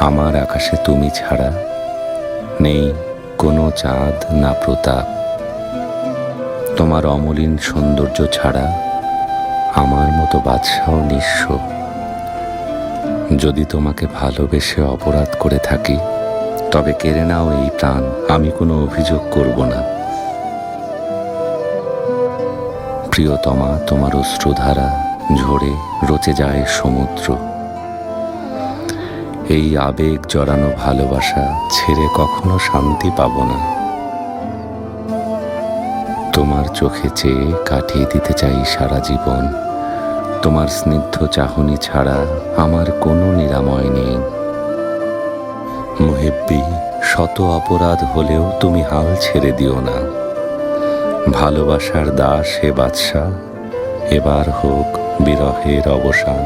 আমার আকাশে তুমি ছাড়া নেই কোনো চাঁদ না প্রতাপ। তোমার অমলিন সৌন্দর্য ছাড়া আমার মতো বাদশাহ নিঃস্ব। যদি তোমাকে ভালোবেসে অপরাধ করে থাকি, তবে কেড়ে নাও এই প্রাণ, আমি কোনো অভিযোগ করব না। প্রিয়তমা, তোমার অশ্রুধারা ঝরে রচে যায় সমুদ্র। এই আবেগ জড়ানো ভালোবাসা ছেড়ে কখনো শান্তি পাব না। তোমার চোখে চেয়ে কাটিয়ে দিতে চাই সারা জীবন। তোমার স্নিগ্ধ চাহনি ছাড়া আমার কোনো নিরাময় নেই। মুহেব্বি, শত অপরাধ হলেও তুমি হাল ছেড়ে দিও না। ভালোবাসার দাস হে বাদশাহ, এবার হোক বিরহের অবসান।